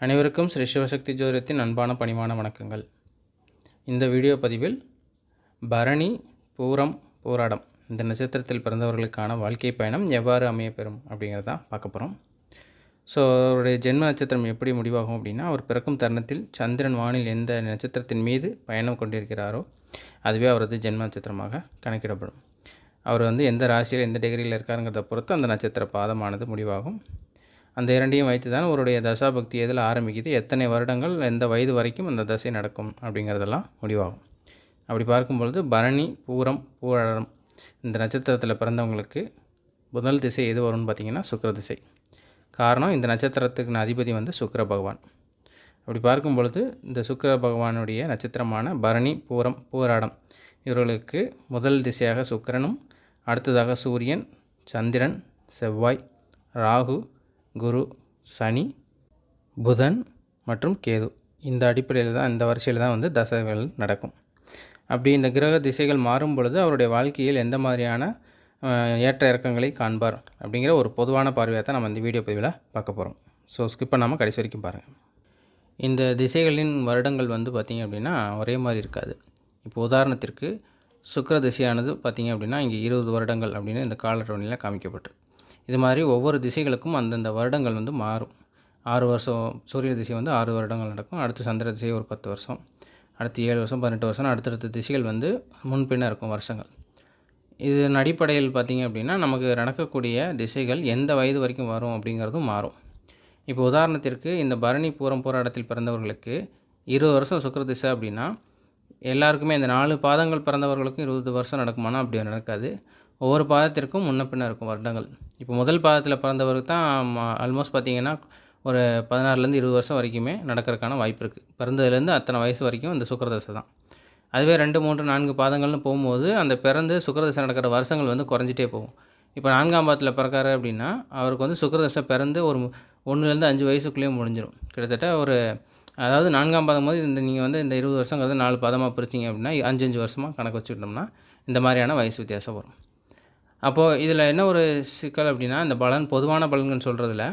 அனைவருக்கும் ஸ்ரீ சிவசக்தி ஜோதிடத்தின் அன்பான பணிவான வணக்கங்கள். இந்த வீடியோ பதிவில் பரணி பூரம் பூராடம் இந்த நட்சத்திரத்தில் பிறந்தவர்களுக்கான வாழ்க்கை பயணம் எவ்வாறு அமையப்பெறும் அப்படிங்கிறத தான் பார்க்க போகிறோம் ஸோ அவருடைய ஜென்ம நட்சத்திரம் எப்படி முடிவாகும் அப்படின்னா அவர் பிறக்கும் தருணத்தில் சந்திரன் வானில் எந்த நட்சத்திரத்தின் மீது பயணம் கொண்டிருக்கிறாரோ அதுவே அவரது ஜென்ம நட்சத்திரமாக கணக்கிடப்படும். அவர் வந்து எந்த ராசியில் எந்த டிகிரியில் இருக்காருங்கிறத பொறுத்து அந்த நட்சத்திர பாதமானது முடிவாகும். அந்த இரண்டையும் வைத்து தான் அவருடைய தசாபக்தி எதில் ஆரம்பிக்குது எத்தனை வருடங்கள் எந்த வயது வரைக்கும் அந்த தசை நடக்கும் அப்படிங்கிறதெல்லாம் முடிவாகும். அப்படி பார்க்கும்பொழுது பரணி பூரம் பூரம் இந்த நட்சத்திரத்தில் பிறந்தவங்களுக்கு முதல் திசை எது வரும்னு பார்த்திங்கன்னா சுக்கர திசை. காரணம் இந்த நட்சத்திரத்துக்கு அதிபதி வந்து சுக்கர பகவான். அப்படி பார்க்கும் பொழுது இந்த சுக்கர பகவானுடைய நட்சத்திரமான பரணி பூரம் பூராடம் இவர்களுக்கு முதல் திசையாக சுக்கிரனும் அடுத்ததாக சூரியன் சந்திரன் செவ்வாய் ராகு குரு சனி புதன் மற்றும் கேது. இந்த அடிப்படையில் தான் இந்த வரிசையில் தான் வந்து தசைகள் நடக்கும். அப்படி இந்த கிரக திசைகள் மாறும் பொழுது அவருடைய வாழ்க்கையில் எந்த மாதிரியான ஏற்ற இறக்கங்களை காண்பார் அப்படிங்கிற ஒரு பொதுவான பார்வையை தான் நம்ம இந்த வீடியோ பதிவில் பார்க்க போகிறோம் ஸோ ஸ்கிப் பண்ணாமல் கடைசி வரைக்கும் பாருங்கள் இந்த திசைகளின் வருடங்கள் வந்து பார்த்திங்க அப்படின்னா ஒரே மாதிரி இருக்காது. இப்போ உதாரணத்திற்கு சுக்கிர திசையானது பார்த்திங்க அப்படின்னா இங்கே இருபது வருடங்கள் அப்படின்னு இந்த கால அட்டவணையில் காமிக்கப்பட்டிருக்கு. இது மாதிரி ஒவ்வொரு திசைகளுக்கும் அந்தந்த வருடங்கள் வந்து மாறும். ஆறு வருஷம் சூரிய திசை வந்து ஆறு வருடங்கள் நடக்கும். அடுத்து சந்திர திசை ஒரு பத்து வருஷம். அடுத்து ஏழு வருஷம் பதினெட்டு வருஷம். அடுத்தடுத்த திசைகள் வந்து முன்பின்ன இருக்கும் வருஷங்கள். இதன் அடிப்படையில் பார்த்திங்க அப்படின்னா நமக்கு நடக்கக்கூடிய திசைகள் எந்த வயது வரைக்கும் வரும் அப்படிங்கிறதும் மாறும். இப்போ உதாரணத்திற்கு இந்த பரணி பூரம் போராட்டத்தில் பிறந்தவர்களுக்கு இருபது வருஷம் சுக்கிர திசை அப்படின்னா எல்லாருக்குமே இந்த நாலு பாதங்கள் பிறந்தவர்களுக்கும் இருபது வருஷம் நடக்குமானா அப்படி நடக்காது. ஒவ்வொரு பாதத்திற்கும் முன்ன பின்ன இருக்கும் வருடங்கள். இப்போ முதல் பாதத்தில் பிறந்தவருக்கு தான் ஆல்மோஸ்ட் பார்த்தீங்கன்னா ஒரு பதினாறுலேருந்து இருபது வருஷம் வரைக்குமே நடக்கிறதுக்கான வாய்ப்பு இருக்குது பிறந்ததுலேருந்து அத்தனை வயசு வரைக்கும் இந்த சுக்கரதசை தான். அதுவே ரெண்டு மூன்று நான்கு பாதங்கள்னு போகும்போது அந்த பிறந்து சுக்கரதசை நடக்கிற வருஷங்கள் வந்து குறைஞ்சிட்டே போகும். இப்போ நான்காம் பாதத்தில் பிறக்காரு அப்படின்னா அவருக்கு வந்து சுக்கிரதசை பிறந்து ஒரு ஒன்றுலேருந்து அஞ்சு வயசுக்குள்ளேயே முடிஞ்சிடும் கிட்டத்தட்ட ஒரு அதாவது நான்காம் பாதம் போது இந்த நீங்கள் வந்து இந்த இருபது வருஷங்கிறது நாலு பாதமாக பிரிச்சிங்க அப்படின்னா அஞ்சு அஞ்சு வருஷமாக கணக்கு வச்சுக்கிட்டோம்னா இந்த மாதிரியான வயசு வித்தியாசம் வரும். அப்போது இதில் என்ன ஒரு சிக்கல் அப்படின்னா இந்த பலன் பொதுவான பலன்கள் சொல்கிறதுல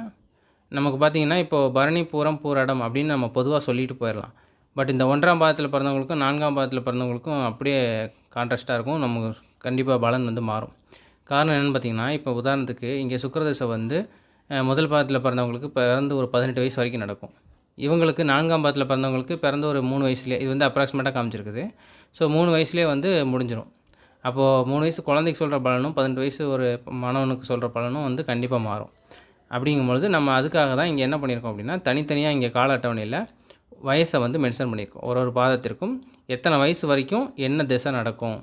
நமக்கு பார்த்தீங்கன்னா இப்போது பரணி பூரம் பூரடம் அப்படின்னு நம்ம பொதுவாக சொல்லிட்டு போயிடலாம் பட் இந்த ஒன்றாம் பாதத்தில் பிறந்தவங்களுக்கும் நான்காம் பாதத்தில் பிறந்தவங்களுக்கும் அப்படியே கான்ட்ராஸ்ட்டாக இருக்கும். நமக்கு கண்டிப்பாக பலன் வந்து மாறும். காரணம் என்னென்னு பார்த்தீங்கன்னா இப்போ உதாரணத்துக்கு இங்கே சுக்கிரதசை வந்து முதல் பாதத்தில் பிறந்தவங்களுக்கு பிறந்து ஒரு பதினெட்டு வயசு வரைக்கும் நடக்கும். இவங்களுக்கு நான்காம் பாதத்தில் பிறந்தவங்களுக்கு பிறந்த ஒரு மூணு வயசுலேயே இது வந்து அப்ராக்சிமேட்டாக காமிச்சிருக்குது. ஸோ மூணு வயசுலேயே வந்து முடிஞ்சிடும் அப்போது மூணு வயசு குழந்தைக்கு சொல்கிற பலனும் பதினெட்டு வயசு ஒரு மாணவனுக்கு சொல்கிற பலனும் வந்து கண்டிப்பாக மாறும். அப்படிங்கும்பொழுது நம்ம அதுக்காக தான் இங்கே என்ன பண்ணியிருக்கோம் அப்படின்னா தனித்தனியாக இங்கே கால அட்டவணையில் வயசை வந்து மென்ஷன் பண்ணியிருக்கோம். ஒரு ஒரு பாதத்திற்கும் எத்தனை வயசு வரைக்கும் என்ன திசை நடக்கும்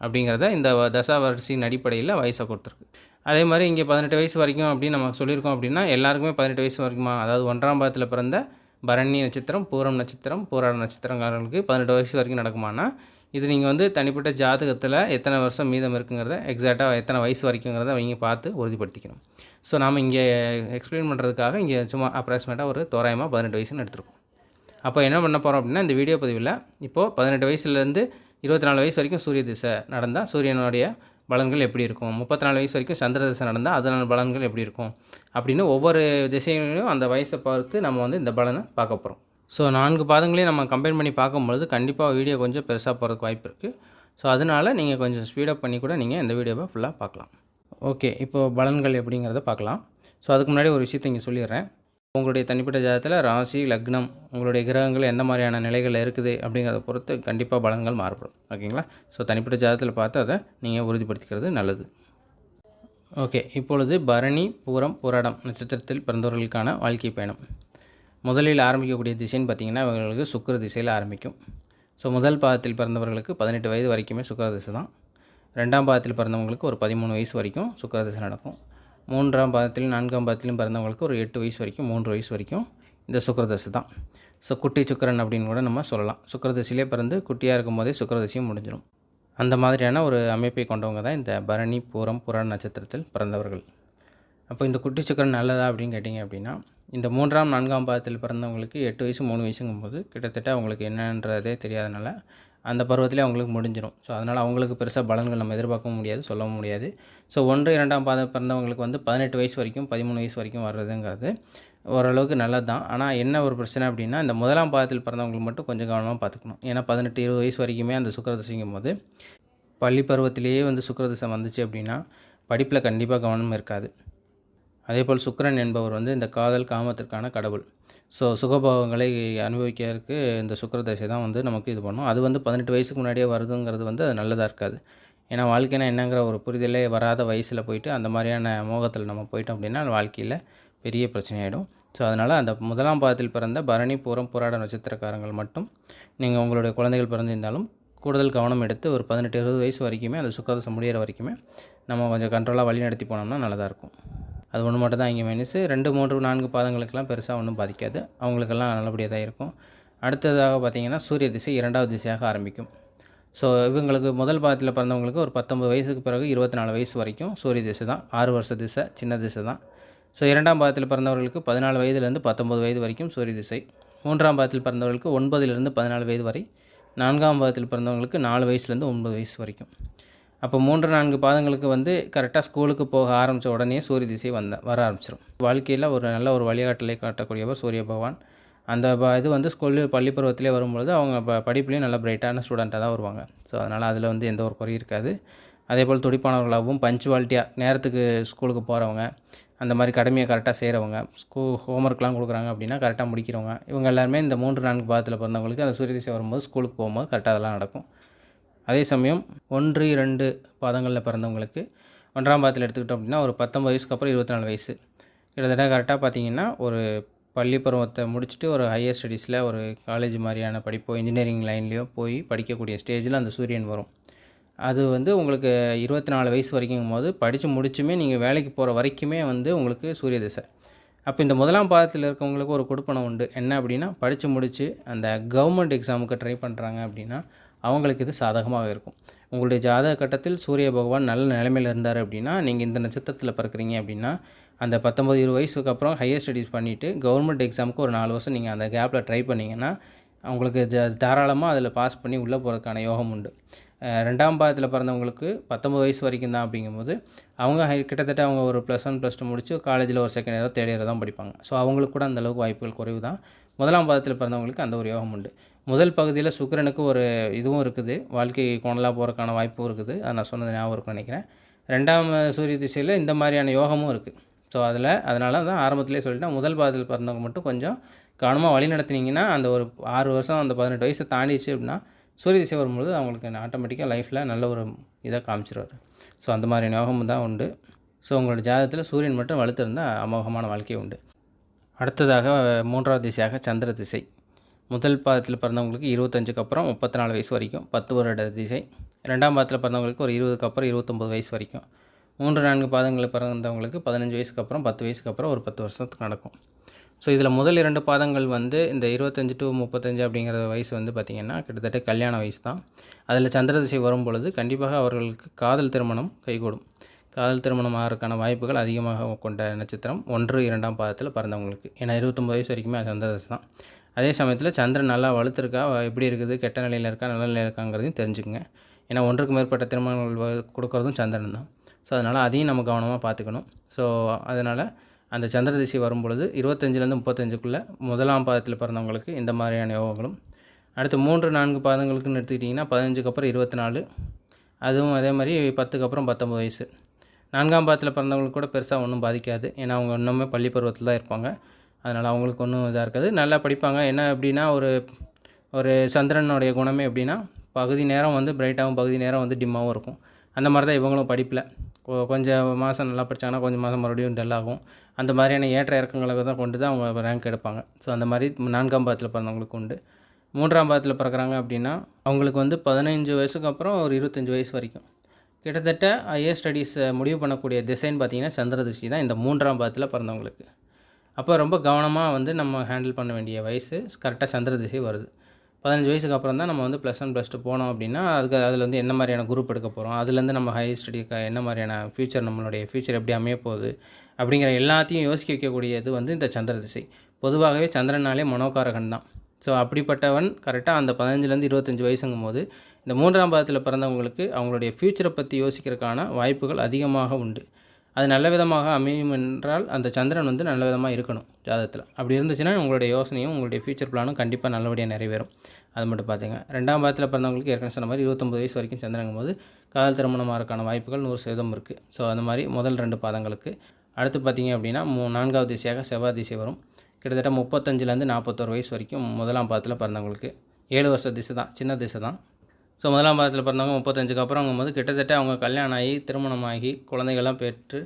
அப்படிங்கிறத இந்த வ- தசா வரிசையின் அடிப்படையில் வயசை கொடுத்துருக்கு. அதே மாதிரி இங்கே பதினெட்டு வயசு வரைக்கும் அப்படின்னு நம்ம சொல்லியிருக்கோம் அப்படின்னா எல்லாருக்குமே பதினெட்டு வயசு வரைக்குமா? அதாவது ஒன்றாம் பாதத்தில் பிறந்த பரணி நட்சத்திரம் பூரம் நட்சத்திரம் பூராட நட்சத்திரங்காரர்களுக்கு பதினெட்டு வயசு வரைக்கும் நடக்குமானா இது நீங்கள் வந்து தனிப்பட்ட ஜாதகத்தில் எத்தனை வருஷம் மீதம் இருக்குங்கிறத எக்ஸாக்டாக எத்தனை வயசு வரைக்குங்கிறத அவங்க பார்த்து உறுதிப்படுத்திக்கணும். ஸோ நாம் இங்கே எக்ஸ்பிளைன் பண்ணுறதுக்காக இங்கே சும்மா அப்ராக்சிமேட்டாக ஒரு தோராயமாக பதினெட்டு வயசுன்னு எடுத்துருக்கோம். அப்போ என்ன பண்ண போகிறோம் அப்படின்னா இந்த வீடியோ பதிவில் இப்போது பதினெட்டு வயசுலேருந்து இருபத்தி நாலு வயசு வரைக்கும் சூரிய திசை நடந்தால் சூரியனுடைய பலன்கள் எப்படி இருக்கும்? முப்பத்தி நாலு வயசு வரைக்கும் சந்திர திசை நடந்தால் அதனால பலன்கள் எப்படி இருக்கும்? அப்படின்னு ஒவ்வொரு திசைகளிலும் அந்த வயசை பார்த்து நம்ம வந்து இந்த பலனை பார்க்க போகிறோம் ஸோ நான்கு பாதங்களையும் நம்ம கம்பேர் பண்ணி பார்க்கும்பொழுது கண்டிப்பாக வீடியோ கொஞ்சம் பெருசாக போகிறதுக்கு வாய்ப்பு இருக்குது ஸோ அதனால் நீங்கள் கொஞ்சம் ஸ்பீடப் பண்ணி கூட நீங்கள் இந்த வீடியோவை ஃபுல்லாக பார்க்கலாம். ஓகே இப்போது பலன்கள் எப்படிங்கிறத பார்க்கலாம். ஸோ அதுக்கு முன்னாடி ஒரு விஷயத்தை இங்கே சொல்லிடுறேன். உங்களுடைய தனிப்பட்ட ஜாதகத்தில் ராசி லக்னம் உங்களுடைய கிரகங்கள் எந்த மாதிரியான நிலைகள் இருக்குது அப்படிங்கிறத பொறுத்து கண்டிப்பாக பலன்கள் மாறுபடும். ஓகேங்களா ஸோ தனிப்பட்ட ஜாதகத்தில் பார்த்து அதை நீங்கள் உறுதிப்படுத்திக்கிறது நல்லது. ஓகே இப்பொழுது பரணி பூரம் புராடம் நட்சத்திரத்தில் பிறந்தவர்களுக்கான வாழ்க்கை பயணம். முதலில் ஆரம்பிக்கக்கூடிய திசைன்னு பார்த்தீங்கன்னா இவங்களுக்கு சுக்கிர திசையில் ஆரம்பிக்கும். ஸோ முதல் பாதத்தில் பிறந்தவர்களுக்கு பதினெட்டு வயது வரைக்குமே சுக்கர திசை தான். ரெண்டாம் பாதத்தில் பிறந்தவங்களுக்கு ஒரு பதிமூணு வயசு வரைக்கும் சுக்கிர திசை நடக்கும். மூன்றாம் பாதத்திலும் நான்காம் பாதத்திலும் பிறந்தவங்களுக்கு ஒரு எட்டு வயசு வரைக்கும் மூன்று வயசு வரைக்கும் இந்த சுக்கிரதசை தான். ஸோ குட்டி சுக்கிரன் அப்படின்னு கூட நம்ம சொல்லலாம். சுக்கிரதசையிலே பிறந்து குட்டியாக இருக்கும் போதே சுக்கிரதசையும் முடிஞ்சிடும். அந்த மாதிரியான ஒரு அமைப்பை கொண்டவங்க தான் இந்த பரணி பூரம் புராண நட்சத்திரத்தில் பிறந்தவர்கள். அப்போ இந்த குட்டி சக்கரம் நல்லதா அப்படின்னு கேட்டிங்க அப்படின்னா இந்த மூன்றாம் நான்காம் பாதத்தில் பிறந்தவங்களுக்கு எட்டு வயசு மூணு வயசுங்கும்போது கிட்டத்தட்ட அவங்களுக்கு என்னன்றதே தெரியாதனால அந்த பருவத்திலே அவங்களுக்கு முடிஞ்சிடும் ஸோ அதனால் அவங்களுக்கு பெருசாக பலன்கள் நம்ம எதிர்பார்க்கவும் முடியாது சொல்லவும் முடியாது. ஸோ ஒன்று இரண்டாம் பாதம் பிறந்தவங்களுக்கு வந்து பதினெட்டு வயசு வரைக்கும் பதிமூணு வயசு வரைக்கும் வர்றதுங்கிறது ஓரளவுக்கு நல்லது தான் ஆனால் என்ன ஒரு பிரச்சனை அப்படின்னா இந்த முதலாம் பாதத்தில் பிறந்தவங்களுக்கு மட்டும் கொஞ்சம் கவனமாக பார்த்துக்கணும். ஏன்னா பதினெட்டு இருபது வயசு வரைக்குமே அந்த சுக்கரதசைங்கும் போது பள்ளி பருவத்திலேயே வந்து சுக்கரதசை வந்துச்சு அப்படின்னா படிப்பில் கண்டிப்பாக கவனம் இருக்காது. அதேபோல் சுக்கரன் என்பவர் வந்து இந்த காதல் காமத்திற்கான கடவுள். ஸோ சுகபோகங்களை அனுபவிக்கிறதுக்கு இந்த சுக்கிரதசை தான் வந்து நமக்கு இது பண்ணும். அது வந்து பதினெட்டு வயசுக்கு முன்னாடியே வருதுங்கிறது வந்து அது நல்லதாக இருக்காது. ஏன்னா வாழ்க்கைனா என்னங்கிற ஒரு புரிதலே வராத வயசில் போயிட்டு அந்த மாதிரியான மோகத்தில் நம்ம போயிட்டோம் அப்படின்னா வாழ்க்கையில் பெரிய பிரச்சனையாயிடும். ஸோ அதனால் அந்த முதலாம் பாதத்தில் பிறந்த பரணி பூரம் போராட நட்சத்திரக்காரங்கள் மட்டும் நீங்கள் உங்களுடைய குழந்தைகள் பிறந்திருந்தாலும் கூடுதல் கவனம் எடுத்து ஒரு பதினெட்டு இருபது வயசு வரைக்குமே அந்த சுக்கரதசை முடிகிற வரைக்குமே நம்ம கொஞ்சம் கண்ட்ரோலாக வழி நடத்தி போனோம்னா நல்லதாக இருக்கும். அது ஒன்று மட்டும் தான் இங்கே மைனஸு ரெண்டு மூன்று நான்கு பாதங்களுக்கெல்லாம் பெருசாக ஒன்றும் பாதிக்காது. அவங்களுக்கெல்லாம் நல்லபடியாக தான் இருக்கும். அடுத்ததாக பார்த்திங்கன்னா சூரிய திசை இரண்டாவது திசையாக ஆரம்பிக்கும். ஸோ இவங்களுக்கு முதல் பாதத்தில் பிறந்தவங்களுக்கு ஒரு பத்தொம்பது வயசுக்கு பிறகு இருபத்தி நாலு வயசு வரைக்கும் சூரிய திசை தான். ஆறு வருஷ திசை சின்ன திசை தான். ஸோ இரண்டாம் பாதத்தில் பிறந்தவர்களுக்கு பதினாலு வயதுலேருந்து பத்தொம்பது வயது வரைக்கும் சூரிய திசை. மூன்றாம் பாதத்தில் பிறந்தவர்களுக்கு ஒன்பதுலேருந்து பதினாலு வயது வரை. நான்காம் பாதத்தில் பிறந்தவங்களுக்கு நாலு வயசுலேருந்து ஒன்பது வயசு வரைக்கும். அப்போ மூன்று நான்கு பாதங்களுக்கு வந்து கரெக்டாக ஸ்கூலுக்கு போக ஆரம்பித்த உடனே சூரிய திசை வந்த வர ஆரம்பிச்சிடும் வாழ்க்கையில் ஒரு நல்ல ஒரு வழிகாட்டலை காட்டக்கூடியவர் சூரிய பகவான். அந்த ப இது வந்து ஸ்கூலு பள்ளி பருவத்திலே வரும்பொழுது அவங்க ப படிப்புலேயும் நல்ல பிரைட்டான ஸ்டூடெண்ட்டாக தான் வருவாங்க. ஸோ அதனால் அதில் வந்து எந்த ஒரு குறையும் இருக்காது. அதே போல் துடிப்பானவர்களாகவும் பஞ்சுவாலிட்டியாக நேரத்துக்கு ஸ்கூலுக்கு போகிறவங்க அந்த மாதிரி கடமையை கரெக்டாக செய்கிறவங்க ஸ்கூல் ஹோம்ஒர்க்லாம் கொடுக்குறாங்க அப்படின்னா கரெக்டாக முடிக்கிறவங்க இவங்க எல்லாருமே இந்த மூன்று நான்கு பாதத்தில் பிறந்தவங்களுக்கு அந்த சூரிய திசை வரும்போது ஸ்கூலுக்கு போகும்போது கரெக்டாக அதெல்லாம் நடக்கும். அதே சமயம் ஒன்று இரண்டு பாதங்களில் பிறந்தவங்களுக்கு ஒன்றாம் பாதத்தில் எடுத்துக்கிட்டோம் அப்படின்னா ஒரு பத்தொம்பது வயசுக்கு அப்புறம் இருபத்தி நாலு வயசு. கிட்டத்தட்ட கரெக்டாக பார்த்தீங்கன்னா ஒரு பள்ளி பருவத்தை முடிச்சுட்டு ஒரு ஹையர் ஸ்டடீஸில் ஒரு காலேஜ் மாதிரியான படிப்போ இன்ஜினியரிங் லைன்லேயோ போய் படிக்கக்கூடிய ஸ்டேஜில் அந்த சூரியன் வரும். அது வந்து உங்களுக்கு இருபத்தி நாலு வயசு வரைக்கும் போது படித்து முடிச்சுமே நீங்கள் வேலைக்கு போகிற வரைக்குமே வந்து உங்களுக்கு சூரிய திசை. அப்போ இந்த முதலாம் பாதத்தில் இருக்கவங்களுக்கு ஒரு கொடுப்பனம் உண்டு. என்ன அப்படின்னா படித்து முடித்து அந்த கவர்மெண்ட் எக்ஸாமுக்கு ட்ரை பண்ணுறாங்க அப்படின்னா அவங்களுக்கு இது சாதகமாக இருக்கும். உங்களுடைய ஜாதக கட்டத்தில் சூரிய பகவான் நல்ல நிலைமையில் இருந்தார் அப்படின்னா நீங்கள் இந்த நட்சத்திரத்தில் பிறக்கிறீங்க அப்படின்னா அந்த பத்தொம்பது இருபது வயசுக்கு அப்புறம் ஹையர் ஸ்டடீஸ் பண்ணிவிட்டு கவர்மெண்ட் எக்ஸாமுக்கு ஒரு நாலு வருஷம் நீங்கள் அந்த கேப்பில் ட்ரை பண்ணிங்கன்னா அவங்களுக்கு ஜ தாராளமாக அதில் பாஸ் பண்ணி உள்ளே போகிறதுக்கான யோகம் உண்டு. ரெண்டாம் பாதத்தில் பிறந்தவங்களுக்கு பத்தொம்பது வயசு வரைக்கும் தான் அப்படிங்கும்போது அவங்க கிட்டத்தட்ட அவங்க ஒரு ப்ளஸ் ஒன் ப்ளஸ் டூ முடிச்சு காலேஜில் ஒரு செகண்ட் இயரோ தேர்ட் இயரோ தான் படிப்பாங்க. ஸோ அவங்களுக்கு கூட அந்தளவுக்கு வாய்ப்புகள் குறைவு தான் முதலாம் பாதத்தில் பிறந்தவங்களுக்கு அந்த ஒரு யோகம் உண்டு. முதல் பகுதியில் சுக்கரனுக்கு ஒரு இதுவும் இருக்குது. வாழ்க்கை கோணலாக போகிறதுக்கான வாய்ப்பும் இருக்குது. அதை நான் சொன்னது ஞாபகம் இருக்கும் நினைக்கிறேன். ரெண்டாம் சூரிய திசையில் இந்த மாதிரியான யோகமும் இருக்குது ஸோ அதில் அதனால தான் ஆரம்பத்திலே சொல்லிட்டேன். முதல் பாதத்தில் பிறந்தவங்க மட்டும் கொஞ்சம் கவனமாக வழி நடத்தினீங்கன்னா அந்த ஒரு ஆறு வருஷம் அந்த பதினெட்டு வயசை தாண்டிச்சு அப்படின்னா சூரிய திசை வரும்போது அவங்களுக்கு ஆட்டோமேட்டிக்காக லைஃப்பில் நல்ல ஒரு இதாக காமிச்சிருவார். ஸோ அந்த மாதிரியான யோகமும் தான் உண்டு. ஸோ உங்களோட ஜாதகத்தில் சூரியன் மட்டும் வலுத்திருந்தால் அமோகமான வாழ்க்கை உண்டு. அடுத்ததாக மூன்றாவது திசையாக சந்திர திசை. முதல் பாதத்தில் பிறந்தவங்களுக்கு இருபத்தஞ்சுக்கு அப்புறம் முப்பத்தி நாலு வயசு வரைக்கும் பத்து வருட திசை. ரெண்டாம் பாதத்தில் பிறந்தவங்களுக்கு ஒரு இருபதுக்கு அப்புறம் இருபத்தொம்பது வயசு வரைக்கும். மூன்று நான்கு பாதங்களில் பிறந்தவங்களுக்கு பதினஞ்சு வயசுக்கு அப்புறம் பத்து வயசுக்கு அப்புறம் ஒரு பத்து வருஷத்துக்கு நடக்கும். ஸோ இதில் முதல் இரண்டு பாதங்கள் வந்து இந்த இருபத்தஞ்சு டு முப்பத்தஞ்சு அப்படிங்கிற வயசு வந்து பார்த்திங்கன்னா கிட்டத்தட்ட கல்யாண வயசு தான். அதில் சந்திர திசை வரும் பொழுது கண்டிப்பாக அவர்களுக்கு காதல் திருமணம் கைகூடும். காதல் திருமணம் ஆகிறதுக்கான வாய்ப்புகள் அதிகமாக கொண்ட நட்சத்திரம் ஒன்று இரண்டாம் பாதத்தில் பிறந்தவங்களுக்கு. ஏன்னா இருபத்தொம்பது வயசு வரைக்குமே சந்திர திசை தான். அதே சமயத்தில் சந்திரன் நல்லா வலுத்திருக்கா எப்படி இருக்குது கெட்ட நிலையில் இருக்கா நல்ல நிலையில் இருக்காங்கிறதையும் தெரிஞ்சுக்கங்க. ஏன்னா ஒன்றுக்கு மேற்பட்ட திருமணங்கள் கொடுக்குறதும் சந்திரன் தான். ஸோ அதனால் அதையும் நம்ம கவனமாக பார்த்துக்கணும். ஸோ அதனால் அந்த சந்திர திசை வரும்பொழுது இருபத்தஞ்சிலேருந்து முப்பத்தஞ்சுக்குள்ளே முதலாம் பாதத்தில் பிறந்தவங்களுக்கு இந்த மாதிரியான யோகங்களும் அடுத்து மூன்று நான்கு பாதங்களுக்குன்னு எடுத்துக்கிட்டிங்கன்னா பதினஞ்சுக்கு அப்புறம் இருபத்தி நாலு. அதுவும் அதே மாதிரி பத்துக்கு அப்புறம் பத்தொம்பது வயசு. நான்காம் பாதத்தில் பிறந்தவங்களுக்கு கூட பெருசாக ஒன்றும் பாதிக்காது. ஏன்னா அவங்க இன்னுமே பள்ளி பருவத்தில் தான் இருப்பாங்க. அதனால் அவங்களுக்கு ஒன்றும் இதாக இருக்காது. நல்லா படிப்பாங்க. என்ன அப்படின்னா ஒரு ஒரு சந்திரனுடைய குணமே எப்படின்னா பகுதி நேரம் வந்து பிரைட்டாகவும் பகுதி நேரம் வந்து டிம்மாகவும் இருக்கும். அந்த மாதிரி தான் இவங்களும் படிப்பில். கொஞ்சம் மாதம் நல்லா படித்தாங்கன்னா கொஞ்சம் மாதம் மறுபடியும் டல் ஆகும். அந்த மாதிரியான ஏற்ற இறக்கங்களை தான் கொண்டு தான் அவங்க ரேங்க் எடுப்பாங்க. ஸோ அந்த மாதிரி நான்காம் பாதத்தில் பிறந்தவங்களுக்கு உண்டு. மூன்றாம் பாதத்தில் பிறக்கிறாங்க அப்படின்னா அவங்களுக்கு வந்து பதினஞ்சு வயசுக்கு அப்புறம் ஒரு இருபத்தஞ்சி வயசு வரைக்கும். கிட்டத்தட்ட ஹையர் ஸ்டடீஸை முடிவு பண்ணக்கூடிய திசைன்னு பார்த்தீங்கன்னா சந்திரதிஷ்டி தான் இந்த மூன்றாம் பாதத்தில் பிறந்தவங்களுக்கு. அப்போ ரொம்ப கவனமாக வந்து நம்ம ஹேண்டில் பண்ண வேண்டிய வயசு கரெக்டாக சந்திரதிசை வருது. பதினஞ்சு வயசுக்கு அப்புறம் தான் நம்ம வந்து ப்ளஸ் ஒன் ப்ளஸ் டூ போனோம் அப்படின்னா அதுக்கு அதில் வந்து என்ன மாதிரியான குரூப் எடுக்க போகிறோம் அதுலேருந்து நம்ம ஹையர் ஸ்டடிக்கு என்ன மாதிரியான ஃப்யூச்சர் நம்மளுடைய ஃப்யூச்சர் எப்படி அமைய போகுது? அப்படிங்கிற எல்லாத்தையும் யோசிக்க வைக்கக்கூடியது வந்து இந்த சந்திர திசை பொதுவாகவே சந்திரனாலே மனோகாரகன் தான். ஸோ அப்படிப்பட்டவன் கரெக்டாக அந்த பதினஞ்சுலேருந்து இருபத்தஞ்சி வயசுங்கும் போது இந்த மூன்றாம் பாதத்தில் பிறந்தவங்களுக்கு அவங்களுடைய ஃப்யூச்சரை பற்றி யோசிக்கிறதுக்கான வாய்ப்புகள் அதிகமாக உண்டு. அது நல்ல விதமாக அமையும் என்றால் அந்த சந்திரன் வந்து நல்ல விதமாக இருக்கணும் ஜாதகத்தில். அப்படி இருந்துச்சுன்னா உங்களுடைய யோசனையும் உங்களுடைய ஃப்யூச்சர் பிளானும் கண்டிப்பாக நல்லபடியாக நிறைவேறும். அது மட்டும் பார்த்துங்க ரெண்டாம் பாதத்தில் பிறந்தவங்களுக்கு ஏற்கனவே சொன்ன மாதிரி இருபத்தொம்பது வயசு வரைக்கும் சந்திரங்கும் போது காதல் திருமணமாகறக்கான வாய்ப்புகள் நூறு சதவீதம் இருக்குது ஸோ அந்த மாதிரி முதல் ரெண்டு பாதங்களுக்கு. அடுத்து பார்த்தீங்க அப்படின்னா மூ நான்காவது திசையாக செவ்வாய் திசை வரும். கிட்டத்தட்ட முப்பத்தஞ்சிலேருந்து நாற்பத்தோரு வயசு வரைக்கும் முதலாம் பாதத்தில் பிறந்தவங்களுக்கு. ஏழு வருஷ திசை தான் சின்ன திசை தான். ஸோ முதலாம் பாதத்தில் பிறந்தவங்க முப்பத்தஞ்சுக்கு அப்புறம் அப்புறங்கும்போது கிட்டத்தட்ட அவங்க கல்யாணம் ஆகி திருமணமாகி குழந்தைகள்லாம் பெற்று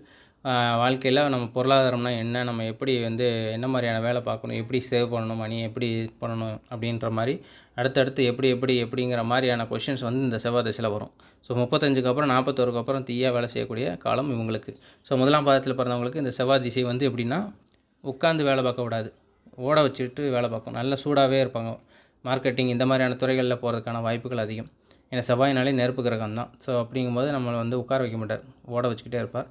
வாழ்க்கையில் நம்ம பொருளாதாரம்னா என்ன? நம்ம எப்படி வந்து என்ன மாதிரியான வேலை பார்க்கணும்? எப்படி சேவ் பண்ணணும்? மணி எப்படி பண்ணணும்? அப்படின்ற மாதிரி அடுத்தடுத்து எப்படி எப்படி எப்படிங்கிற மாதிரியான கொஷின்ஸ் வந்து இந்த செவ்வாய் திசையில் வரும். ஸோ முப்பத்தஞ்சுக்கு அப்புறம் நாற்பத்தோருக்கு அப்புறம் தீயாக வேலை செய்யக்கூடிய காலம் இவங்களுக்கு. ஸோ முதலாம் பாதத்தில் பிறந்தவங்களுக்கு இந்த செவ்வாய் திசை வந்து எப்படின்னா உட்காந்து வேலை பார்க்க விடாது. ஓட வச்சுட்டு வேலை பார்க்கும். நல்ல சூடாகவே இருப்பாங்க. மார்க்கெட்டிங் இந்த மாதிரியான துறைகளில் போகிறதுக்கான வாய்ப்புகள் அதிகம். ஏன்னா செவ்வாயினாலே நெருப்பு கிரகம் தான் ஸோ அப்படிங்கும்போது நம்மளை வந்து உட்கார வைக்க மாட்டார். ஓட வச்சுக்கிட்டே இருப்பார்.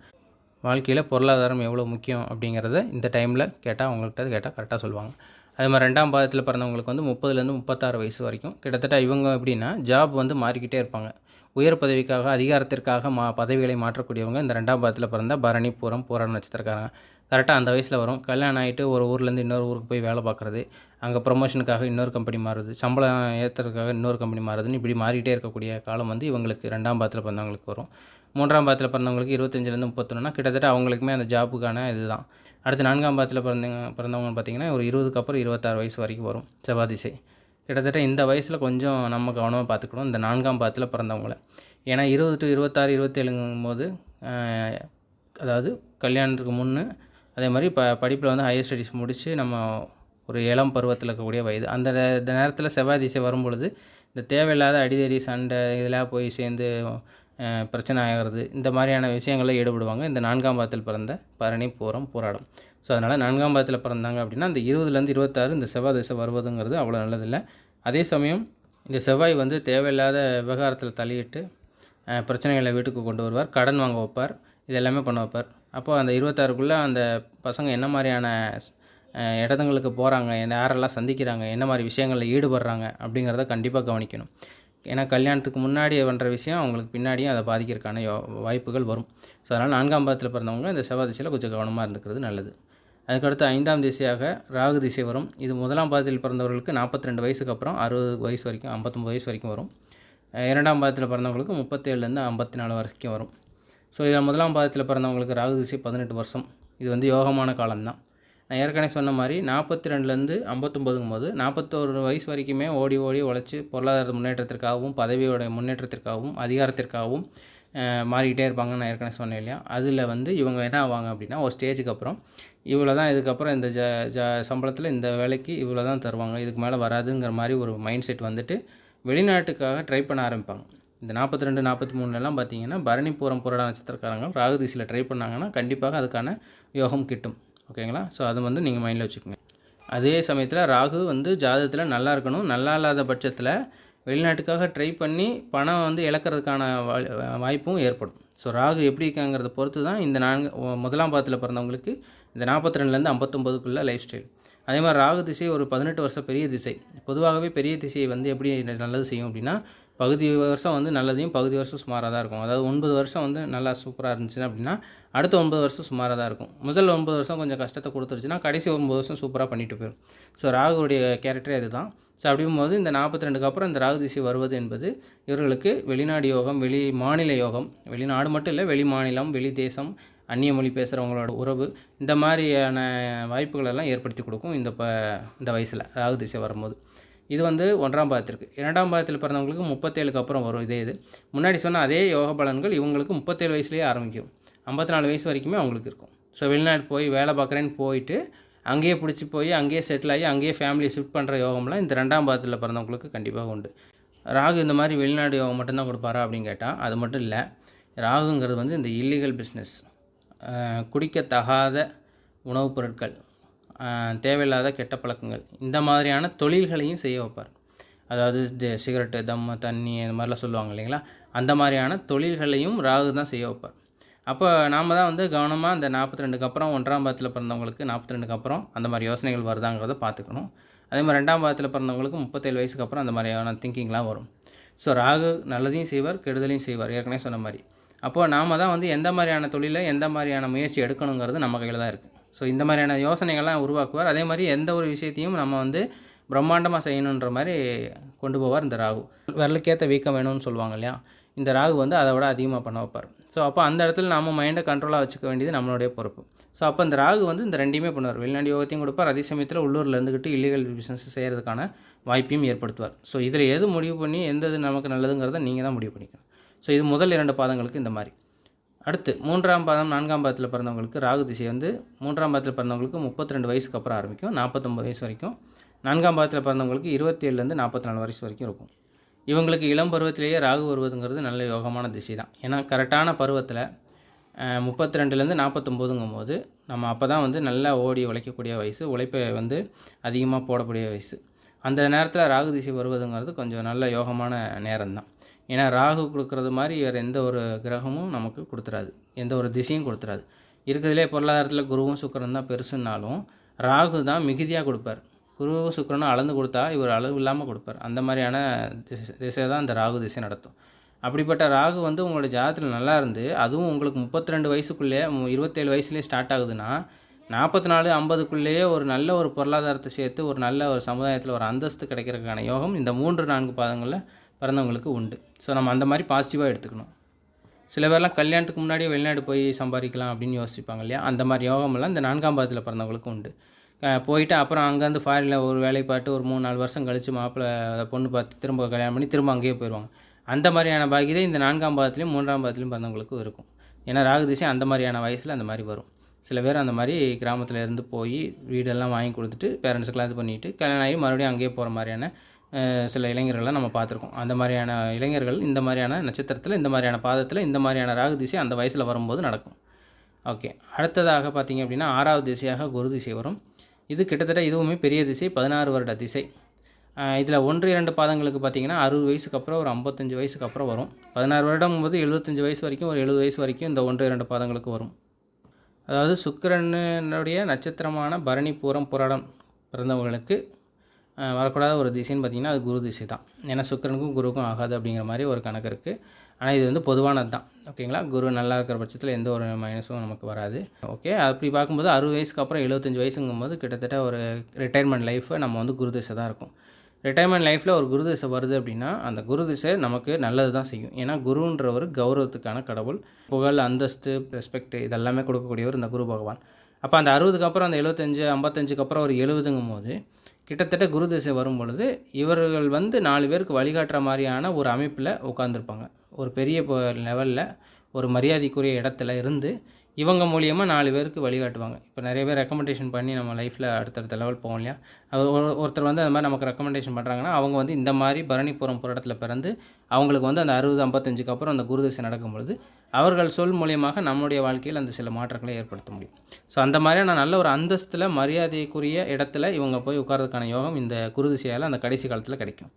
வாழ்க்கையில் பொருளாதாரம் எவ்வளோ முக்கியம் அப்படிங்கிறத இந்த டைமில் கேட்டால் அவங்கள்ட்ட கேட்டால் கரெக்டாக சொல்லுவாங்க. அதே மாதிரி ரெண்டாம் பாதத்தில் பிறந்தவங்களுக்கு வந்து முப்பதுலேருந்து முப்பத்தாறு வயசு வரைக்கும். கிட்டத்தட்ட இவங்க எப்படின்னா ஜாப் வந்து மாறிக்கிட்டே இருப்பாங்க. உயர் பதவிக்காக அதிகாரத்திற்காக மா பதவிகளை மாற்றக்கூடியவங்க இந்த ரெண்டாம் பாதத்தில் பிறந்த பரணி பூரம் பூரம் நட்சத்திரக்காரங்க. கரெக்டாக அந்த வயசில் வரும். கல்யாணம் ஆகிட்டு ஒரு ஊர்லேருந்து இன்னொரு ஊருக்கு போய் வேலை பார்க்குறது. அங்கே ப்ரொமோஷனுக்காக இன்னொரு கம்பெனி மாறுது. சம்பளம் ஏற்றுறதுக்காக இன்னொரு கம்பெனி மாறுதுன்னு இப்படி மாறிக்கிட்டே இருக்கக்கூடிய காலம் வந்து இவங்களுக்கு ரெண்டாம் பாத்தில் பிறந்தவங்களுக்கு வரும். மூன்றாம் பாத்தில் பிறந்தவங்களுக்கு இருபத்தஞ்சிலேருந்து முப்பத்தொன்னா கிட்டத்தட்ட அவங்களுக்குமே அந்த ஜாப்புக்கான இதுதான். அடுத்து நான்காம் பாதத்தில் பிறந்தவங்க பிறந்தவங்க பார்த்திங்கன்னா ஒரு இருபதுக்கு அப்புறம் இருபத்தாறு வயசு வரைக்கும் வரும் செவ்வாதிசை. கிட்டத்தட்ட இந்த வயசில் கொஞ்சம் நம்ம கவனமாக பார்த்துக்கணும் இந்த நான்காம் பாதத்தில் பிறந்தவங்கள. ஏன்னா இருபது டு இருபத்தாறு இருபத்தேழுங்கும் போது அதாவது கல்யாணத்துக்கு முன்னே அதே மாதிரி ப படிப்பில் வந்து ஹையர் ஸ்டடீஸ் முடித்து நம்ம ஒரு இளம் பருவத்தில் இருக்கக்கூடிய வயது. அந்த நேரத்தில் செவ்வாய் திசை வரும்பொழுது இந்த தேவையில்லாத அடிதடி சண்டை இதெல்லாம் போய் சேர்ந்து பிரச்சனை ஆகிறது. இந்த மாதிரியான விஷயங்களில் ஈடுபடுவாங்க. இந்த நான்காம் பாதத்தில் பிறந்த பரணி பூரம் போராடும். ஸோ அதனால் நான்காம் பாதத்தில் பிறந்தாங்க அப்படின்னா இந்த இருபதுலேருந்து இருபத்தாறு இந்த செவ்வாய் திசை வருவதுங்கிறது அவ்வளோ நல்லதில்லை. அதே சமயம் இந்த செவ்வாய் வந்து தேவையில்லாத விவகாரத்தில் தலையிட்டு பிரச்சனைகளை வீட்டுக்கு கொண்டு வருவார். கடன் வாங்க வைப்பார். இது எல்லாமே பண்ண வைப்பார். அப்போது அந்த இருபத்தாறுக்குள்ளே அந்த பசங்க என்ன மாதிரியான இடத்துங்களுக்கு போகிறாங்க யாரெல்லாம் சந்திக்கிறாங்க என்ன மாதிரி விஷயங்களில் ஈடுபடுறாங்க அப்படிங்கிறத கண்டிப்பாக கவனிக்கணும். ஏன்னா கல்யாணத்துக்கு முன்னாடி பண்ணுற விஷயம் அவங்களுக்கு பின்னாடியும் அதை பாதிக்கிறதுக்கான வாய்ப்புகள் வரும். ஸோ அதனால் நான்காம் பாதத்தில் பிறந்தவங்க இந்த செவ்வாய் திசையில் கொஞ்சம் கவனமாக இருந்துக்கிறது நல்லது. அதுக்கடுத்து ஐந்தாம் திசையாக ராகு திசை வரும். இது முதலாம் பாதத்தில் பிறந்தவர்களுக்கு நாற்பத்தி ரெண்டு வயசுக்கு அப்புறம் அறுபது வயசு வரைக்கும் ஐம்பத்தொம்பது வயசு வரைக்கும் வரும். இரண்டாம் பாதத்தில் பிறந்தவங்களுக்கு முப்பத்தேழுலேருந்து ஐம்பத்தி நாலு வரைக்கும் வரும். ஸோ இதில் முதலாம் பாதத்தில் பிறந்தவங்களுக்கு ராகு திசை பதினெட்டு வருஷம். இது வந்து யோகமான காலம்தான். நான் ஏற்கனவே சொன்ன மாதிரி நாற்பத்தி ரெண்டுலேருந்து ஐம்பத்தொம்போதுங்கும் போது நாற்பத்தோரு வயசு வரைக்குமே ஓடி ஓடி உழைச்சி பொருளாதார முன்னேற்றத்திற்காகவும் பதவியோட முன்னேற்றத்திற்காகவும் அதிகாரத்திற்காகவும் மாறிக்கிட்டே இருப்பாங்க நான் ஏற்கனவே சொன்னேன் இல்லையா? அதில் வந்து இவங்க என்ன ஆவாங்க அப்படின்னா ஒரு ஸ்டேஜுக்கு அப்புறம் இவ்வளோ தான் இதுக்கப்புறம் இந்த ஜ ஜ சம்பளத்தில் இந்த வேலைக்கு இவ்வளோ தான் தருவாங்க இதுக்கு மேலே வராதுங்கிற மாதிரி ஒரு மைண்ட் செட் வந்துட்டு வெளிநாட்டுக்காக ட்ரை பண்ண ஆரம்பிப்பாங்க. இந்த நாற்பத்தி ரெண்டு நாற்பத்தி மூணுலலாம் பார்த்தீங்கன்னா பரணிபுரம் புரட நட்சத்திரக்காரங்க ராகுதிசியில் ட்ரை பண்ணாங்கன்னா கண்டிப்பாக அதுக்கான யோகம் கிட்டும். ஓகேங்களா? ஸோ அது வந்து நீங்கள் மைண்டில் வச்சுக்கோங்க. அதே சமயத்தில் ராகு வந்து ஜாதகத்தில் நல்லா இருக்கணும். நல்லா இல்லாத பட்சத்தில் வெளிநாட்டுக்காக ட்ரை பண்ணி பணம் வந்து இழக்கிறதுக்கான வாய்ப்பும் ஏற்படும். ஸோ ராகு எப்படி இருக்காங்கிறத பொறுத்து தான் இந்த நான்கு முதலாம் பாதத்தில் பிறந்தவங்களுக்கு இந்த நாற்பத்தி ரெண்டுலேருந்து ஐம்பத்தொம்பதுக்குள்ளே லைஃப் ஸ்டைல் அதே மாதிரி ராகு திசை ஒரு பதினெட்டு வருஷம் பெரிய திசை. பொதுவாகவே பெரிய திசையை வந்து எப்படி நல்லது செய்யும் அப்படின்னா பகுதி வருஷம் வந்து நல்லதையும் பகுதி வருஷம் சுமாராக தான் இருக்கும். அதாவது ஒன்பது வருஷம் வந்து நல்லா சூப்பராக இருந்துச்சு அப்படின்னா அடுத்த ஒன்பது வருஷம் சுமாராக தான் இருக்கும். முதல் ஒன்பது வருஷம் கொஞ்சம் கஷ்டத்தை கொடுத்துருச்சுன்னா கடைசி ஒன்பது வருஷம் சூப்பராக பண்ணிட்டு போயிடும் ஸோ ராகுடைய கேரக்டரே அதுதான் ஸோ அப்படிங்கும்போது இந்த நாற்பத்தி ரெண்டுக்கு அப்புறம் இந்த ராகு திசை வருவது என்பது இவர்களுக்கு வெளிநாடு யோகம் வெளி மாநில யோகம் வெளிநாடு மட்டும் இல்லை வெளி மாநிலம் வெளி தேசம் அந்நிய மொழி பேசுகிறவங்களோட உறவு இந்த மாதிரியான வாய்ப்புகளெல்லாம் ஏற்படுத்தி கொடுக்கும் இந்த ப இந்த வயசில் ராகு திசை வரும்போது. இது வந்து ஒன்றாம் பாதத்திற்கு. இரண்டாம் பாதத்தில் பிறந்தவங்களுக்கு முப்பத்தேழுக்கு அப்புறம் வரும் இதே இது. முன்னாடி சொன்ன அதே யோக பலன்கள் இவங்களுக்கு முப்பத்தேழு வயசுலேயே ஆரம்பிக்கும். ஐம்பத்தி நாலு வயசு வரைக்குமே அவங்களுக்கு இருக்கும். ஸோ வெளிநாடு போய் வேலை பார்க்குறேன்னு போயிட்டு அங்கேயே பிடிச்சி போய் அங்கேயே செட்டில் ஆகி அங்கேயே ஃபேமிலியை ஷிஃப்ட் பண்ணுற யோகம்லாம் இந்த ரெண்டாம் பாதத்தில் பிறந்தவங்களுக்கு கண்டிப்பாக உண்டு. ராகு இந்த மாதிரி வெளிநாடு யோகம் மட்டும்தான் கொடுப்பாரா அப்படின்னு கேட்டால் அது மட்டும் இல்லை. ராகுங்கிறது வந்து இந்த இல்லீகல் பிஸ்னஸ் குடிக்கத்தகாத உணவுப் பொருட்கள் தேவையில்லாத கெட்ட பழக்கங்கள். இந்த மாதிரியான தொழில்களையும் செய்ய வைப்பார். அதாவது இந்த சிகரெட்டு தம் தண்ணி இந்த மாதிரிலாம் சொல்லுவாங்க இல்லைங்களா? அந்த மாதிரியான தொழில்களையும் ராகு தான் செய்ய வைப்பார். அப்போ நாம் தான் வந்து கவனமாக அந்த நாற்பத்தி ரெண்டுக்கு அப்புறம் ஒன்றாம் பாதத்தில் பிறந்தவங்களுக்கு நாற்பத்தி ரெண்டுக்கு அப்புறம் அந்த மாதிரி யோசனைகள் வருதாங்கிறத பார்த்துக்கணும். அதே மாதிரி ரெண்டாம் பாதத்தில் பிறந்தவங்களுக்கு முப்பத்தேழு வயசுக்கு அப்புறம் அந்த மாதிரியான திங்கிங்லாம் வரும். ஸோ ராகு நல்லதையும் செய்வார் கெடுதலையும் செய்வார். ஏற்கனவே சொன்ன மாதிரி. அப்போது நாம தான் வந்து எந்த மாதிரியான தொழிலை எந்த மாதிரியான முயற்சி எடுக்கணுங்கிறது நம்ம கையில் தான் இருக்குது ஸோ இந்த மாதிரியான யோசனைகள்லாம் உருவாக்குவார். அதே மாதிரி எந்த ஒரு விஷயத்தையும் நம்ம வந்து பிரம்மாண்டமாக செய்யணுன்ற மாதிரி கொண்டு போவார் இந்த ராகு. விரலுக்கேற்ற வீக்கம் வேணும்னு சொல்லுவாங்க இல்லையா? இந்த ராகு வந்து அதை விட அதிகமாக பண்ண வைப்பார். ஸோ அப்போ அந்த இடத்துல நம்ம மைண்டை கண்ட்ரோலாக வச்சுக்க வேண்டியது நம்மளுடைய பொறுப்பு. ஸோ அப்போ இந்த ராகு வந்து இந்த ரெண்டையுமே பண்ணுவார். வெளிநாடு யோகத்தையும் கொடுப்பார். அதே சமயத்தில் உள்ளூரில் இருந்துக்கிட்டு இல்லீகல் பிஸ்னஸ் செய்கிறதுக்கான வாய்ப்பையும் ஏற்படுத்துவார். ஸோ இதில் எது முடிவு பண்ணி எந்த இது நமக்கு நல்லதுங்கிறத நீங்கள் தான் முடிவு பண்ணிக்கணும். ஸோ இது முதல் இரண்டு பாதங்களுக்கு இந்த மாதிரி. அடுத்து மூன்றாம் பாதம் நான்காம் பாதத்தில் பிறந்தவங்களுக்கு ராகு திசை வந்து மூன்றாம் பாதத்தில் பிறந்தவங்களுக்கு முப்பத்தி ரெண்டு வயசுக்கு அப்புறம் ஆரம்பிக்கும் நாற்பத்தொம்பது வயசு வரைக்கும். நான்காம் பாதத்தில் பிறந்தவங்களுக்கு இருபத்தி ஏழுலேருந்து நாற்பத்தி நாலு வயசு வரைக்கும் இருக்கும். இவங்களுக்கு இளம் பருவத்திலேயே ராகு வருவதுங்கிறது நல்ல யோகமான திசை தான். ஏன்னா கரெக்டான பருவத்தில் முப்பத்தி ரெண்டுலேருந்து நாற்பத்தொம்போதுங்கும் போது நம்ம அப்போ தான் வந்து நல்லா ஓடி உழைக்கக்கூடிய வயசு உழைப்பை வந்து அதிகமாக போடக்கூடிய வயசு. அந்த நேரத்தில் ராகு திசை வருவதுங்கிறது கொஞ்சம் நல்ல யோகமான நேரம் தான் ஏன்னா ராகு கொடுக்குறது மாதிரி வேறு எந்த ஒரு கிரகமும் நமக்கு கொடுத்துறாது எந்த ஒரு திசையும் கொடுத்துறாது இருக்கிறதுலே பொருளாதாரத்தில் குருவும் சுக்கரன் தான் பெருசுனாலும் ராகு தான் மிகுதியாக கொடுப்பார். குருவும் சுக்கரனும் அளந்து கொடுத்தா இவர் அளவு இல்லாமல் கொடுப்பார். அந்த மாதிரியான திசை திசை தான் இந்த ராகு திசை நடத்தும். அப்படிப்பட்ட ராகு வந்து உங்களோட ஜாதத்தில் நல்லா இருந்து அதுவும் உங்களுக்கு முப்பத்தி ரெண்டு வயசுக்குள்ளே இருபத்தேழு வயசுலேயே ஸ்டார்ட் ஆகுதுன்னா நாற்பத்தி நாலு ஐம்பதுக்குள்ளேயே ஒரு நல்ல ஒரு பொருளாதாரத்தை சேர்த்து ஒரு நல்ல ஒரு சமுதாயத்தில் ஒரு அந்தஸ்து கிடைக்கிறதுக்கான யோகம் இந்த மூன்று நான்கு பாதங்களில் பிறந்தவங்களுக்கு உண்டு. ஸோ நம்ம அந்த மாதிரி பாசிட்டிவாக எடுத்துக்கணும். சில பேர்லாம் கல்யாணத்துக்கு முன்னாடியே வெளிநாடு போய் சம்பாதிக்கலாம் அப்படின்னு யோசிப்பாங்க இல்லையா? அந்த மாதிரி யோகமெல்லாம் இந்த நான்காம் பாதத்தில் பிறந்தவங்களுக்கு உண்டு. போயிட்டு அப்புறம் அங்கேருந்து ஃபாரினில் ஒரு வேலை பார்த்து ஒரு மூணு நாலு வருஷம் கழித்து மாப்பிள்ளை பொண்ணு பார்த்து திரும்ப கல்யாணம் பண்ணி திரும்ப அங்கேயே போயிடுவாங்க. அந்த மாதிரியான பாக்கியதை இந்த நான்காம் பாதத்துலேயும் மூன்றாம் பாதத்துலேயும் பிறந்தவங்களுக்கும் இருக்கும். ஏன்னா ராகு திசை அந்த மாதிரியான வயசில் அந்த மாதிரி வரும். சில பேர் அந்த மாதிரி கிராமத்தில் இருந்து போய் வீடெல்லாம் வாங்கி கொடுத்துட்டு பேரண்ட்ஸுக்கெல்லாம் இது பண்ணிவிட்டு கல்யாணம் ஆகி மறுபடியும் அங்கேயே போகிற மாதிரியான சில இளைஞர்களை நம்ம பார்த்துருக்கோம். அந்த மாதிரியான இளைஞர்கள் இந்த மாதிரியான நட்சத்திரத்தில் இந்த மாதிரியான பாதத்தில் இந்த மாதிரியான ராகு திசை அந்த வயசில் வரும்போது நடக்கும். ஓகே. அடுத்ததாக பார்த்தீங்க அப்படின்னா ஆறாவது திசையாக குரு திசை வரும். இது கிட்டத்தட்ட இதுவுமே பெரிய திசை பதினாறு வருட திசை. இதில் ஒன்று இரண்டு பாதங்களுக்கு பார்த்திங்கன்னா அறுபது வயசுக்கு அப்புறம் ஒரு ஐம்பத்தஞ்சு வயசுக்கு அப்புறம் வரும். பதினாறு வருடம் போது எழுபத்தஞ்சு வயசு வரைக்கும் ஒரு எழுபது வயசு வரைக்கும் இந்த ஒன்று இரண்டு பாதங்களுக்கு வரும். அதாவது சுக்கரனுடைய நட்சத்திரமான பரணி பூரம் புராடம் பிறந்தவங்களுக்கு வரக்கூடாத ஒரு திசைன்னு பார்த்தீங்கன்னா அது குரு திசை தான். ஏன்னா சுக்கரனுக்கும் குருவுக்கும் ஆகாது அப்படிங்கிற மாதிரி ஒரு கணக்கு இருக்குது ஆனால் இது வந்து பொதுவானது தான். ஓகேங்களா? குரு நல்லா இருக்கிற பட்சத்தில் எந்த ஒரு மைனஸும் நமக்கு வராது. ஓகே? அப்படி பார்க்கும்போது அறுபது வயசுக்கு அப்புறம் எழுபத்தஞ்சி வயசுங்கும்போது கிட்டத்தட்ட ஒரு ரிட்டையர்மெண்ட் லைஃப்பை நம்ம வந்து குரு திசை தான் இருக்கும். ரிட்டையர்மெண்ட் லைஃப்பில் ஒரு குரு திசை வருது அப்படின்னா அந்த குரு திசை நமக்கு நல்லது தான் செய்யும். ஏன்னா குருன்ற ஒரு கௌரவத்துக்கான கடவுள் புகழ் அந்தஸ்து ரெஸ்பெக்ட் இதெல்லாமே கொடுக்கக்கூடியவர் இந்த குரு பகவான். அப்போ அந்த அறுபதுக்கு அப்புறம் அந்த எழுபத்தஞ்சு ஐம்பத்தஞ்சுக்கு அப்புறம் ஒரு எழுபதுங்கும் போது கிட்டத்தட்ட குரு திசை வரும் பொழுது இவர்கள் வந்து நாலு பேருக்கு வழிகாட்டுற மாதிரியான ஒரு அமைப்பில் உட்காந்துருப்பாங்க ஒரு பெரிய லெவலில் ஒரு மரியாதைக்குரிய இடத்துல இருந்து இவங்க மூலியமாக நாலு பேருக்கு வழிகாட்டுவாங்க. இப்போ நிறைய பேர் ரெக்கமெண்டேஷன் பண்ணி நம்ம லைஃப்பில் அடுத்தடுத்த லெவல் போவோம் இல்லையா? அது ஒரு- ஒருத்தர் வந்து அந்த மாதிரி நமக்கு ரெக்கமெண்டேஷன் பண்ணுறாங்கன்னா அவங்க வந்து இந்த மாதிரி பரணிபுரம் புரடத்தில் பிறந்து அவங்களுக்கு வந்து அந்த அறுபது ஐம்பத்தஞ்சுக்கு அப்புறம் அந்த குருதிசை நடக்கும் பொழுது அவர்கள் சொல் மூலியமாக நம்முடைய வாழ்க்கையில் அந்த சில மாற்றங்களை ஏற்படுத்த முடியும். ஸோ அந்த மாதிரியான நல்ல ஒரு அந்தஸ்தில் மரியாதைக்குரிய இடத்துல இவங்க போய் உட்கார்றதுக்கான யோகம் இந்த குருதிசையால் அந்த கடைசி காலத்தில் கிடைக்கும்.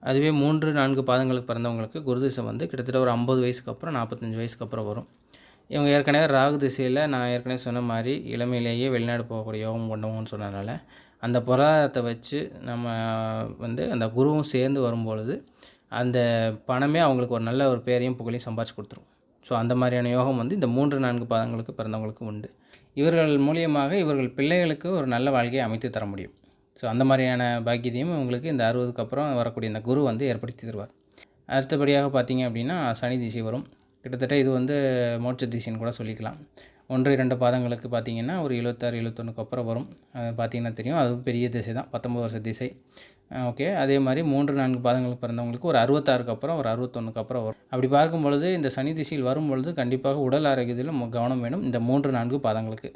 அதுவே மூன்று நான்கு பாதங்களுக்கு பிறந்தவங்களுக்கு குருதிசை வந்து கிட்டத்தட்ட ஒரு ஐம்பது வயசுக்கு அப்புறம் நாற்பத்தஞ்சு வயசுக்கு அப்புறம் வரும். இவங்க ஏற்கனவே ராகு திசையில் நான் ஏற்கனவே சொன்ன மாதிரி இளமையிலேயே வெளிநாடு போகக்கூடிய யோகம் கொண்டவங்கன்னு சொன்னதுனால அந்த பொருளாதாரத்தை வச்சு நம்ம வந்து அந்த குருவும் சேர்ந்து வரும்பொழுது அந்த பணமே அவங்களுக்கு ஒரு நல்ல ஒரு பேரையும் புகழையும் சம்பாதிச்சு கொடுத்துரும். ஸோ அந்த மாதிரியான யோகம் வந்து இந்த மூன்று நான்கு பாதங்களுக்கு பிறந்தவங்களுக்கு உண்டு. இவர்கள் மூலியமாக இவர்கள் பிள்ளைகளுக்கு ஒரு நல்ல வாழ்க்கையை அமைத்து தர முடியும். ஸோ அந்த மாதிரியான பாக்கியத்தையும் இவங்களுக்கு இந்த அறுபதுக்கு அப்புறம் வரக்கூடிய இந்த குரு வந்து ஏற்படுத்தி தருவார். அடுத்தபடியாக பார்த்தீங்க அப்படின்னா சனி திசை வரும். கிட்டத்தட்ட இது வந்து மோட்ச திசைன்னு கூட சொல்லிக்கலாம். ஒன்று இரண்டு பாதங்களுக்கு பார்த்திங்கன்னா ஒரு எழுபத்தாறு எழுபத்தொன்றுக்கு அப்புறம் வரும். அது பார்த்தீங்கன்னா தெரியும். அதுவும் பெரிய திசை தான். பத்தொம்பது வருஷ திசை. ஓகே. அதே மாதிரி மூன்று நான்கு பாதங்களுக்கு பிறந்தவங்களுக்கு ஒரு அறுபத்தாறுக்கு அப்புறம் ஒரு அறுபத்தொன்றுக்கு அப்புறம் வரும். அப்படி பார்க்கும் பொழுது இந்த சனி திசையில் வரும் பொழுது கண்டிப்பாக உடல் ஆரோக்கியத்தில் கவனம் வேணும் இந்த மூன்று நான்கு பாதங்களுக்கு.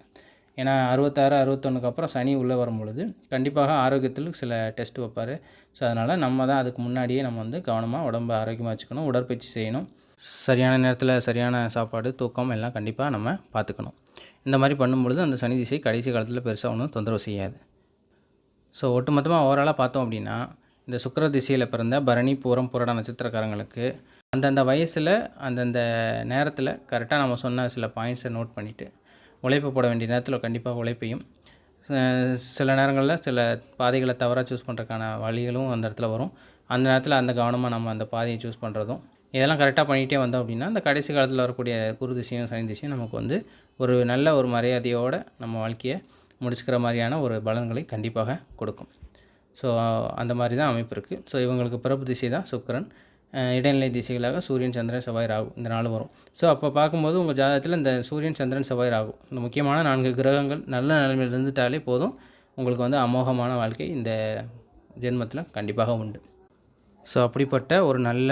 ஏன்னா அறுபத்தாறு அறுபத்தொன்றுக்கு அப்புறம் சனி உள்ளே வரும் பொழுது கண்டிப்பாக ஆரோக்கியத்தில் சில டெஸ்ட் வைப்பார். ஸோ அதனால் நம்ம தான் அதுக்கு முன்னாடியே நம்ம வந்து கவனமாக உடம்பை ஆரோக்கியமாக வச்சுக்கணும் உடற்பயிற்சி செய்யணும். சரியான நேரத்தில் சரியான சாப்பாடு தூக்கம் எல்லாம் கண்டிப்பாக நம்ம பார்த்துக்கணும் இந்த மாதிரி பண்ணும்பொழுது அந்த சனி திசை கடைசி காலத்தில் பெருசாக ஒன்றும் தொந்தரவு செய்யாது. ஸோ ஒட்டுமொத்தமாக ஓவராலாக பார்த்தோம் அப்படின்னா இந்த சுக்கிர திசையில் பிறந்த பரணி பூரம் புரட நட்சத்திரக்காரங்களுக்கு அந்தந்த வயசில் அந்தந்த நேரத்தில் கரெக்டாக நம்ம சொன்ன சில பாயிண்ட்ஸை நோட் பண்ணிவிட்டு உழைப்பு போட வேண்டிய நேரத்தில் கண்டிப்பாக உழைப்பையும் சில நேரங்களில் சில பாதைகளை தவறாக சூஸ் பண்ணுறதுக்கான வழிகளும் அந்த இடத்துல வரும். அந்த நேரத்தில் அந்த கவனமாக நம்ம அந்த பாதையை சூஸ் பண்ணுறதும் இதெல்லாம் கரெக்டாக பண்ணிகிட்டே வந்தோம் அப்படின்னா அந்த கடைசி காலத்தில் வரக்கூடிய குரு திசையும் சனி திசையும் நமக்கு வந்து ஒரு நல்ல ஒரு மரியாதையோடு நம்ம வாழ்க்கையை முடிச்சுக்கிற மாதிரியான ஒரு பலன்களை கண்டிப்பாக கொடுக்கும். ஸோ அந்த மாதிரி தான் அமைப்பு இருக்குது ஸோ இவங்களுக்கு பிறப்பு திசை தான் சுக்கிரன். இடைநிலை திசைகளாக சூரியன் சந்திரன் செவ்வாய் ராகு இந்த நாள் வரும். ஸோ அப்போ பார்க்கும்போது உங்கள் ஜாதகத்தில் இந்த சூரியன் சந்திரன் செவ்வாய் ராகு இந்த முக்கியமான நான்கு கிரகங்கள் நல்ல நிலைமையில் இருந்துட்டாலே போதும். உங்களுக்கு வந்து அமோகமான வாழ்க்கை இந்த ஜென்மத்தில் கண்டிப்பாக உண்டு. ஸோ அப்படிப்பட்ட ஒரு நல்ல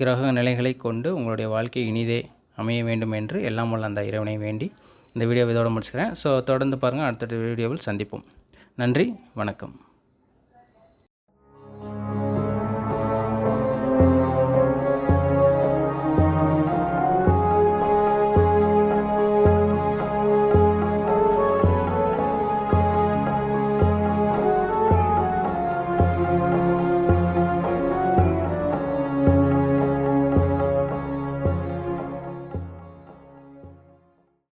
கிரக நிலைகளை கொண்டு உங்களுடைய வாழ்க்கை இனிதே அமைய வேண்டும் என்று எல்லாம் வல்ல அந்த இறைவனை வேண்டி இந்த வீடியோ இதோட முடிச்சுக்கிறேன். ஸோ தொடர்ந்து பாருங்கள் அடுத்த வீடியோவில் சந்திப்போம். நன்றி வணக்கம்.